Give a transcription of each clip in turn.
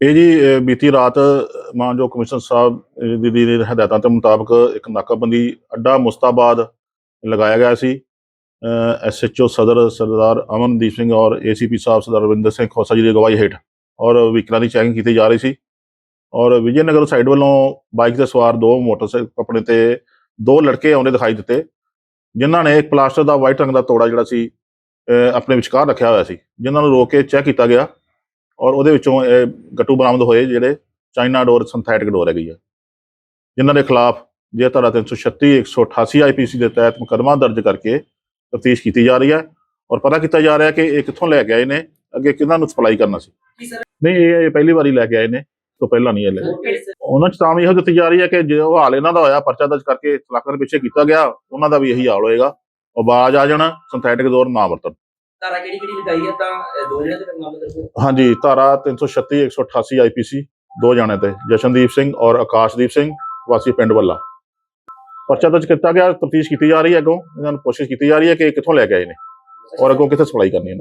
ਇਹ ਜੀ ਬੀਤੀ ਰਾਤ ਮਾਨਯੋਗ ਕਮਿਸ਼ਨਰ ਸਾਹਿਬ ਅਹ ਦੀ ਦੀ ਹਦਾਇਤਾਂ ਦੇ ਮੁਤਾਬਕ ਇੱਕ ਨਾਕਾਬੰਦੀ ਅੱਡਾ ਮੁਸਤਾਬਾਦ ਲਗਾਇਆ ਗਿਆ ਸੀ। ਐਸਐਚਓ ਸਦਰ, ਸਰਦਾਰ ਅਮਨਦੀਪ ਸਿੰਘ ਔਰ ਏਸੀਪੀ ਸਾਹਿਬ ਸਰਦਾਰ ਰਵਿੰਦਰ ਸਿੰਘ ਖੋਸਾ ਜੀ ਦੀ ਅਗਵਾਈ ਹੇਠ ਔਰ ਵਹੀਕਲਾਂ ਦੀ ਚੈਕਿੰਗ ਕੀਤੀ ਜਾ ਰਹੀ ਸੀ। ਔਰ ਵਿਜੇ ਨਗਰ ਸਾਈਡ ਵੱਲੋਂ ਬਾਈਕ ਤੇ ਸਵਾਰ ਦੋ ਮੋਟਰਸਾਈਕਲ, ਆਪਣੇ ਤੇ ਦੋ ਲੜਕੇ ਆਉਂਦੇ ਦਿਖਾਈ ਦਿੱਤੇ, ਜਿਨ੍ਹਾਂ ਨੇ ਇੱਕ ਪਲਾਸਟਰ ਦਾ ਵਾਈਟ ਰੰਗ ਦਾ ਤੋੜਾ ਜਿਹੜਾ ਸੀ ਆਪਣੇ ਵਿਚਕਾਰ ਰੱਖਿਆ ਹੋਇਆ ਸੀ, ਜਿਨ੍ਹਾਂ ਨੂੰ ਰੋਕ ਕੇ ਚੈੱਕ ਕੀਤਾ ਗਿਆ। ਔਰ ਉਹਦੇ ਵਿੱਚੋਂ ਇਹ ਗੱਟੂ ਬਰਾਮਦ ਹੋਏ ਜਿਹੜੇ ਚਾਈਨਾ ਡੋਰ ਸਿੰਥੈਟਿਕ ਡੋਰ ਹੈਗੀ ਆ। ਜਿਨ੍ਹਾਂ ਦੇ ਖਿਲਾਫ ਜੇ ਧਾਰਾ 336 188 ਆਈਪੀਸੀ ਦੇ ਤਹਿਤ ਮੁਕੱਦਮਾ ਦਰਜ ਕਰਕੇ ਤਫਤੀਸ਼ ਕੀਤੀ ਜਾ ਰਹੀ ਹੈ ਔਰ ਪਤਾ ਕੀਤਾ ਜਾ ਰਿਹਾ ਕਿ ਇਹ ਕਿੱਥੋਂ ਲੈ ਕੇ ਆਏ ਨੇ ਅੱਗੇ ਕਿਹਨਾਂ ਨੂੰ ਸਪਲਾਈ ਕਰਨਾ ਸੀ। ਨਹੀਂ ਇਹ ਪਹਿਲੀ ਵਾਰੀ ਲੈ ਕੇ ਆਏ ਨੇ ਤੋਂ ਪਹਿਲਾਂ ਨਹੀਂ ਇਹ ਲੈ ਉਹਨਾਂ ਚ ਤਾਂ ਵੀ ਇਹੋ ਦਿੱਤੀ ਜਾ ਰਹੀ ਹੈ ਕਿ ਜੇ ਉਹ ਹਾਲ ਇਹਨਾਂ ਦਾ ਹੋਇਆ ਪਰਚਾ ਦਰਜ ਕਰਕੇ ਦੇ ਪਿੱਛੇ ਕੀਤਾ ਗਿਆ ਉਹਨਾਂ ਦਾ ਵੀ ਇਹੀ ਹਾਲ ਹੋਏਗਾ। ਉਹ ਬਾਜ ਆ ਜਾਣਾ ਸਿੰਥੈਟਿਕ ਡੋਰ ਨਾ ਵਰਤਣ। ਧਾਰਾ ਕਿਹੜੀ ਕਿਹੜੀ ਲਗਾਈ ਹੈ ਤਾਂ ਦੋ ਜਣਿਆਂ ਦੇ ਨਾਮ ਦੱਸੋ। ਹਾਂਜੀ ਧਾਰਾ 336 188 ਆਈਪੀਸੀ ਦੋ ਜਾਣੇ ਤੇ, ਜਸ਼ਨਦੀਪ ਸਿੰਘ ਔਰ ਆਕਾਸ਼ਦੀਪ ਸਿੰਘ, ਵਾਸੀ ਪਿੰਡ ਵੱਲਾ। ਪਰਚਾ ਦਰਜ ਕੀਤਾ ਗਿਆ, ਤਫਤੀਸ਼ ਕੀਤੀ ਜਾ ਰਹੀ ਹੈ ਅੱਗੋਂ। ਇਹਨਾਂ ਨੂੰ ਕੋਸ਼ਿਸ਼ ਕੀਤੀ ਜਾ ਰਹੀ ਹੈ ਕਿ ਕਿੱਥੋਂ ਲੈ ਕੇ ਆਏ ਨੇ ਔਰ ਅੱਗੋਂ ਕਿੱਥੇ ਸਪਲਾਈ ਕਰਨੀ ਹੈ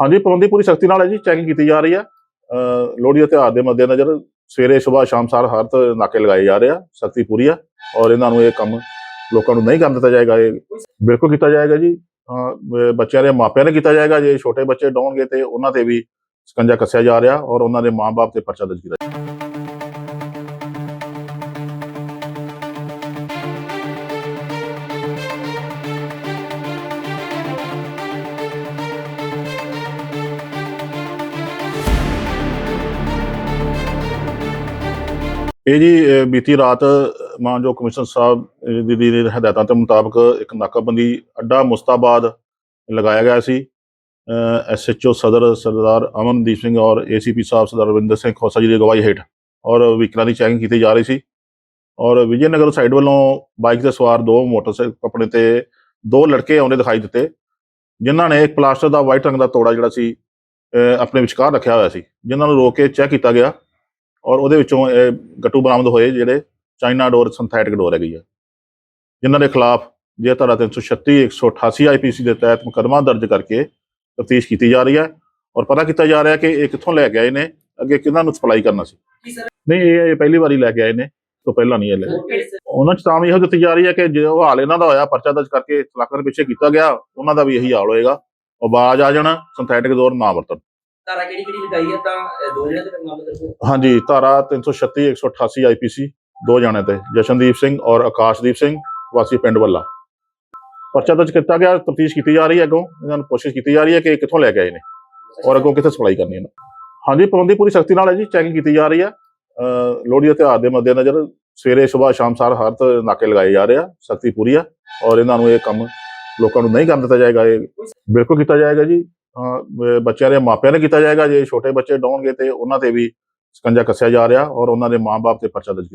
ਹਾਂਜੀ, ਪਾਬੰਦੀ ਪੂਰੀ ਸਖਤੀ ਨਾਲ ਹੈ ਜੀ, ਚੈਕਿੰਗ ਕੀਤੀ ਜਾ ਰਹੀ ਹੈ। ਅਹ, ਲੋਹੜੀ ਦੇ ਤਿਉਹਾਰ ਦੇ ਮੱਦੇਨਜ਼ਰ ਸਵੇਰੇ, ਸਵੇਰ, ਸ਼ਾਮ, ਸਾਰ ਹਰ ਨਾਕੇ ਲਗਾਏ ਜਾ ਰਹੇ ਆ, ਸਖਤੀ ਪੂਰੀ ਆ ਔਰ ਇਹਨਾਂ ਨੂੰ ਇਹ ਕੰਮ ਲੋਕਾਂ ਨੂੰ ਨਹੀਂ ਕਰਨ ਦਿੱਤਾ ਜਾਏਗਾ ਇਹ। ਬਿਲਕੁਲ ਕੀਤਾ ਜਾਏਗਾ ਜੀ। ਬੱਚਿਆਂ ਦੇ ਮਾਪਿਆਂ ਨੇ ਕੀਤਾ ਜਾਏਗਾ। ਜੇ ਛੋਟੇ ਬੱਚੇ ਡਾਉਣਗੇ ਤੇ ਉਹਨਾਂ ਤੇ ਵੀ ਸਕੰਜਾ ਕੱਸਿਆ ਜਾ ਰਿਹਾ ਔਰ ਉਹਨਾਂ ਦੇ ਮਾਪੇ ਤੇ ਪਰਚਾ ਦਰਜ ਕੀਤਾ ਇਹ ਜੀ ਬੀਤੀ ਰਾਤ ਮਾਨਯੋਗ ਕਮਿਸ਼ਨਰ ਸਾਹਿਬ ਦੀ ਦੀ ਹਦਾਇਤਾਂ ਦੇ ਮੁਤਾਬਕ ਇੱਕ ਨਾਕਾਬੰਦੀ ਅੱਡਾ ਮੁਸਤਾਬਾਦ ਲਗਾਇਆ ਗਿਆ ਸੀ। ਐਸਐਚਓ ਸਦਰ, ਸਰਦਾਰ ਅਮਨਦੀਪ ਸਿੰਘ ਔਰ ਏਸੀਪੀ ਸਾਹਿਬ ਸਰਦਾਰ ਰਵਿੰਦਰ ਸਿੰਘ ਖੋਸਾ ਜੀ ਦੀ ਅਗਵਾਈ ਹੇਠ ਔਰ ਵਹੀਕਲਾਂ ਦੀ ਚੈਕਿੰਗ ਕੀਤੀ ਜਾ ਰਹੀ ਸੀ। ਔਰ ਵਿਜੇ ਨਗਰ ਸਾਈਡ ਵੱਲੋਂ ਬਾਈਕ ਤੇ ਸਵਾਰ ਦੋ ਮੋਟਰਸਾਈਕਲ, ਆਪਣੇ ਤੇ ਦੋ ਲੜਕੇ ਆਉਂਦੇ ਦਿਖਾਈ ਦਿੱਤੇ, ਜਿਨ੍ਹਾਂ ਨੇ ਇੱਕ ਪਲਾਸਟਰ ਦਾ ਵਾਈਟ ਰੰਗ ਦਾ ਤੋੜਾ ਜਿਹੜਾ ਸੀ ਆਪਣੇ ਵਿਚਕਾਰ ਰੱਖਿਆ ਹੋਇਆ ਸੀ, ਜਿਨ੍ਹਾਂ ਨੂੰ ਰੋਕ ਕੇ ਚੈੱਕ ਕੀਤਾ ਗਿਆ। ਔਰ ਉਹਦੇ ਵਿੱਚੋਂ ਇਹ ਗੱਟੂ ਬਰਾਮਦ ਹੋਏ ਜਿਹੜੇ ਚਾਈਨਾ ਡੋਰ ਸਿੰਥੈਟਿਕ ਡੋਰ ਹੈਗੀ ਆ। ਜਿਨ੍ਹਾਂ ਦੇ ਖਿਲਾਫ ਜੇ ਧਾਰਾ 336 188 ਆਈਪੀਸੀ ਦੇ ਤਹਿਤ ਮੁਕੱਦਮਾ ਦਰਜ ਕਰਕੇ ਤਫਤੀਸ਼ ਕੀਤੀ ਜਾ ਰਹੀ ਹੈ ਔਰ ਪਤਾ ਕੀਤਾ ਜਾ ਰਿਹਾ ਕਿ ਇਹ ਕਿੱਥੋਂ ਲੈ ਕੇ ਆਏ ਨੇ ਅੱਗੇ ਕਿਹਨਾਂ ਨੂੰ ਸਪਲਾਈ ਕਰਨਾ ਸੀ। ਨਹੀਂ ਇਹ ਇਹ ਪਹਿਲੀ ਵਾਰੀ ਲੈ ਕੇ ਆਏ ਨੇ ਤੋਂ ਪਹਿਲਾਂ ਨਹੀਂ ਇਹ ਲੈ ਉਹਨਾਂ ਚ ਤਾਂ ਵੀ ਇਹੋ ਦਿੱਤੀ ਜਾ ਰਹੀ ਹੈ ਕਿ ਜੇ ਉਹ ਹਾਲ ਇਹਨਾਂ ਦਾ ਹੋਇਆ ਪਰਚਾ ਦਰਜ ਕਰਕੇ ਸਲਾਖਾਂ ਦੇ ਪਿੱਛੇ ਕੀਤਾ ਗਿਆ ਉਹਨਾਂ ਦਾ ਵੀ ਇਹੀ ਹਾਲ ਹੋਏਗਾ। ਉਹ ਬਾਜ ਆ ਜਾਣਾ ਸਿੰਥੈਟਿਕ ਡੋਰ ਨਾ ਵਰਤਣ। ਧਾਰਾ ਕਿਹੜੀ ਕਿਹੜੀ ਲਗਾਈ ਹੈ? ਤਾਂ ਦੋ ਜਣਿਆਂ ਦੇ ਨਾਮ ਦੱਸੋ। ਹਾਂਜੀ ਧਾਰਾ 336 188 ਆਈਪੀਸੀ ਦੋ ਜਾਣੇ ਤੇ, ਜਸ਼ਨਦੀਪ ਸਿੰਘ ਔਰ ਆਕਾਸ਼ਦੀਪ ਸਿੰਘ, ਵਾਸੀ ਪਿੰਡ ਵੱਲਾ। ਪਰਚਾ ਦਰਜ ਕੀਤਾ ਗਿਆ, ਤਫਤੀਸ਼ ਕੀਤੀ ਜਾ ਰਹੀ ਹੈ ਅੱਗੋਂ। ਇਹਨਾਂ ਨੂੰ ਕੋਸ਼ਿਸ਼ ਕੀਤੀ ਜਾ ਰਹੀ ਹੈ ਕਿ ਕਿੱਥੋਂ ਲੈ ਕੇ ਆਏ ਨੇ ਔਰ ਅੱਗੋਂ ਕਿੱਥੇ ਸਪਲਾਈ ਕਰਨੀ ਹੈ ਹਾਂਜੀ, ਪਾਬੰਦੀ ਪੂਰੀ ਸਖਤੀ ਨਾਲ ਹੈ ਜੀ, ਚੈਕਿੰਗ ਕੀਤੀ ਜਾ ਰਹੀ ਹੈ। ਲੋਹੜੀ ਦੇ ਤਿਉਹਾਰ ਦੇ ਮੱਦੇਨਜ਼ਰ ਸਵੇਰੇ ਸਵੇਰ ਸ਼ਾਮ ਸਾਰ ਹਰ ਤ ਨਾਕੇ ਲਗਾਏ ਜਾ ਰਹੇ ਆ, ਸਖਤੀ ਪੂਰੀ ਆ ਔਰ ਇਹਨਾਂ ਨੂੰ ਇਹ ਕੰਮ ਲੋਕਾਂ ਨੂੰ ਨਹੀਂ ਕਰਨ ਦਿੱਤਾ ਜਾਏਗਾ, ਇਹ ਬਿਲਕੁਲ ਕੀਤਾ ਜਾਏਗਾ ਜੀ। ਬੱਚਿਆਂ ਦੇ ਮਾਪਿਆਂ ਨੇ ਕੀਤਾ ਜਾਏਗਾ, ਜੇ ਛੋਟੇ ਬੱਚੇ ਡਾਉਣਗੇ ਤੇ ਉਹਨਾਂ ਤੇ ਵੀ ਸਕੰਜਾ ਕੱਸਿਆ ਜਾ ਰਿਹਾ ਔਰ ਉਹਨਾਂ ਦੇ ਮਾਪੇ ਤੇ ਪਰਚਾ ਦਰਜ ਕੀਤਾ